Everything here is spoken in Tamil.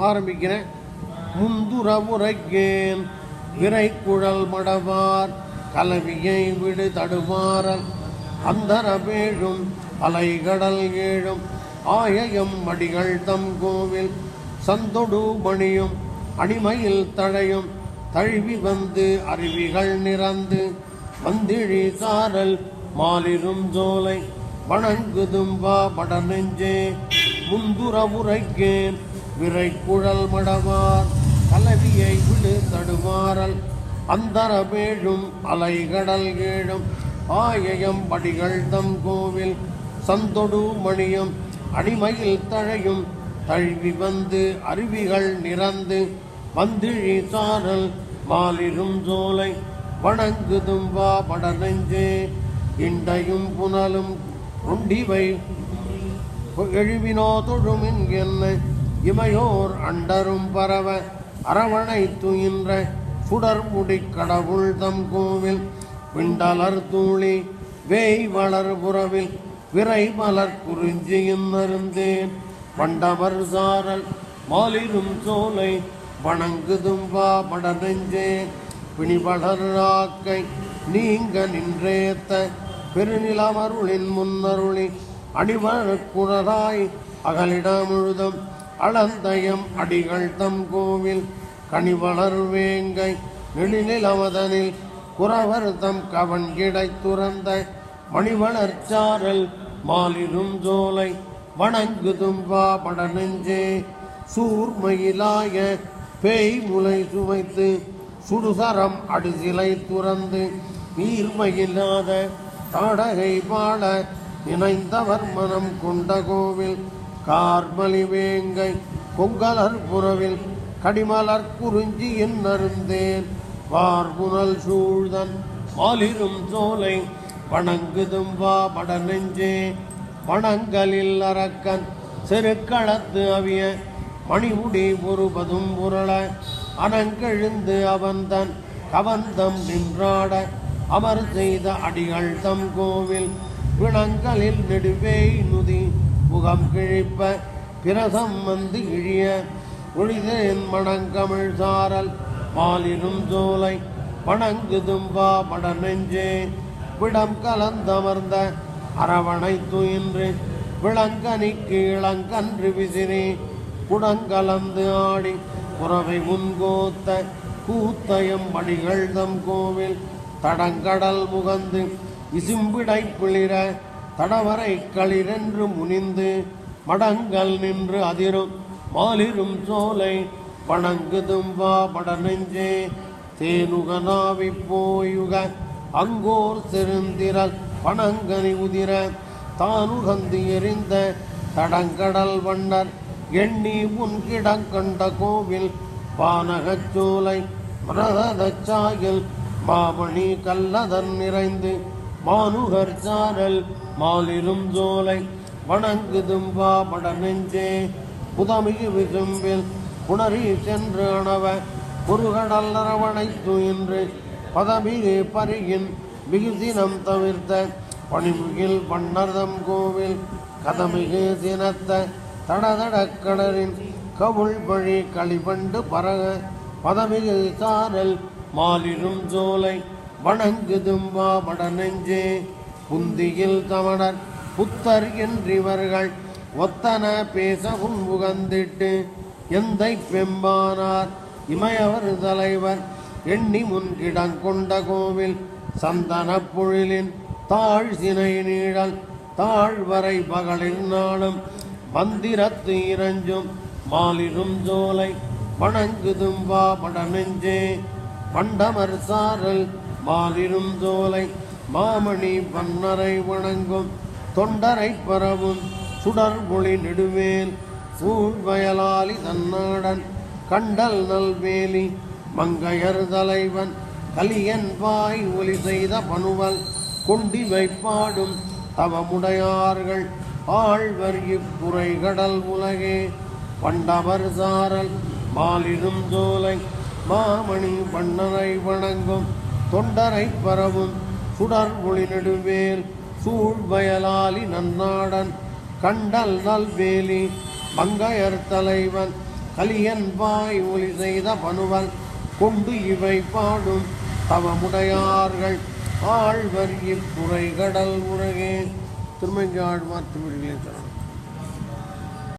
ஆரம்பிக்கிறேன். முந்துரவுரைக்கேன். விரை குழல் மடவார் கலவியை விடு தடுமாறல். அந்தர பேழும் அலைகடல் ஏழும் ஆயயம் மடிகள் தம் கோவில். சந்தொடு மணியும் அடிமையில் தழையும் தழுவி வந்து அருவிகள் நிறந்து வந்திழி சாரல் மாலிரும் ஜோலை வணங்குதும்பா மடநெஞ்சே முந்துர உரைக்கேன் விரை குழல் மடவார் கலவியை விடு தடுமாறல் அந்தர பேழும் அலைகடல் ஏழும் ஆயயம் படிகள் தம் கோவில் சந்தொடு மணியம் அடிமையில் தழையும் தழுவி வந்து அருவிகள் நிறந்து வந்திழி சாரல் மாலிரும் சோலை வணங்குதும் வா படநெஞ்சே இண்டையும் புனலும் உண்டிவை எழுவினோ தொழுமின் என்ன இமையோர் அண்டரும் பரவ அரவணை துயின்ற சுடர்முடி கடவுள் தம் கோவில். விண்டலர் தூளி வேய் வளர் புறவில் விரை மலர் குறிஞ்சியின் அருந்தேன் வண்டவர் சாரல் மாலிரும் சோலை வணங்குதும் வா மடநெஞ்சே பிணிவளர் ஆக்கை நீங்க நின்றேத்த பெருநிலமருளின் முன்னருளி அடிவழ குழலாய் அகலிட முழுதும் அளந்தயம் அடிகள் தம் கோவில் கனிவளர் வேங்கை நெடுநிலமதனில் குறவர் தம் கவன் கிடை துறந்த மணிவளர் சாரல் மாலிரும் ஜோலை வணங்குதும் வாபட நெஞ்சே சூர்மயிலாய பேய் முலை சுமைத்து சுடுசரம் அடிசிலை துறந்து நீர்மையில்லாத தாடகை பாட நினைந்தவர் மனம் கொண்ட கோவில் கார்மலி வேங்கை கொங்கலர் புறவில் கடிமலர் குறிஞ்சி என் அருந்தேன் வார்புனல் சூழ்தன் மாலிரும் சோலை வணங்குதும் வா பட நெஞ்சே வணங்கலில் அரக்கன் செருக்களத்து அவிய மணிமுடி ஒருபதும் உருள அனங்கெழுந்து அவந்தன் கவந்தம் நின்றாட. அமர் செய்த அடிகள் தம் கோவில். விளங்கலில் நெடுவேய் நுதி முகம் கிழிப்ப பிரசம் வந்து இழிய ஒழிதேன் மணங்கமிழ் சாரல் மாலினும் சோலை வணங்குதும் பட நெஞ்சே. விடம் கலந்தமர்ந்த அரவணை துயின்று விளங்கனிக்கு இளங்கன்று விசிறி குடங்கலந்து ஆடி புறவை முன்கோத்த கூத்தயம் மணிகள் தம் கோவில் தடங்கடல் முகந்து விசும்பிடை பிளிர தடவரை களிரென்று முனிந்து மடங்கள் நின்று அதிரும் மாலிரும் சோலை வணங்குதும் வா படநெஞ்சே தேனுகனாவி போயுக அங்கோர் செருந்திரல் பணங்கனி உதிர. தானுகந்து எரிந்த தடங்கடல் வண்ணர் எண்ணி உன் கிடங்கண்ட கோவில் பானகச்சோலை சோலை மாமணி கல்லதன் நிறைந்து மானுகர் சாரல் மாலிரும் சோலை வணங்குதும் வா மடநெஞ்சே புதமிகு விசும்பில் புணரி சென்று அணவ குறுகடல் அரவணை துயின்று பதமிகு பருகின் மிகுதினம் தவிர்த்த பணிமுகில் பன்னர்தம் கோவில் கதமிகு தினத்த தடதட கடலின் கவுள் பழி களிபண்டு பரக பதமிகு சாரல் மாலிரும் சோலை வணங்குதும் வா மடநெஞ்சே புந்தியில் தமணர் புத்தர் என்றிவர்கள் ஒத்தன பேசவும் உகந்திட்டு எந்தை பெம்பானார் இமயவர் தலைவர் எண்ணி முன்கிடங்கொண்ட கோவில் சந்தன பொழிலின் தாழ் சினை நீழல் தாழ்வரை பகலில் நாளும் மந்திரத்து இறஞ்சும் மாலிடும் ஜோலை வணங்குதும் வா மடநெஞ்சே பண்டமர் சாரல் மாலிரும் ஜோலை மாமணி பன்னரை வணங்கும். தொண்டரை பரவும் சுடர் ஒளி நெடுவேல். சூழ்வயலாலி தன்னாடன் கண்டல் நல்வேலி. மங்கையர் தலைவன் கலியன் வாய் ஒலி செய்த பனுவல் கொண்டி வைப்பாடும் தவமுடையார்கள் ஆழ்வர் இப்புரை கடல் உலகே. பண்டவர் சாரல் மாலிடும் ஜோலை மாமணி பண்ணனை வணங்கும். தொண்டரை பரவும். சுடர் ஒளி நெடுவேல் சூழ்வயலாலி நன்னாடன். கண்டல் நல்வேலி. மங்கையர் தலைவன். கலியன் வாய் ஒளி செய்த பனுவல் கொண்டு இவை பாடும் தவமுடையார்கள். ஆழ்வர் இப்புரை கடல் உலகே திருமஞ்சாழ்வார் திருவிழிகளை தரணும்.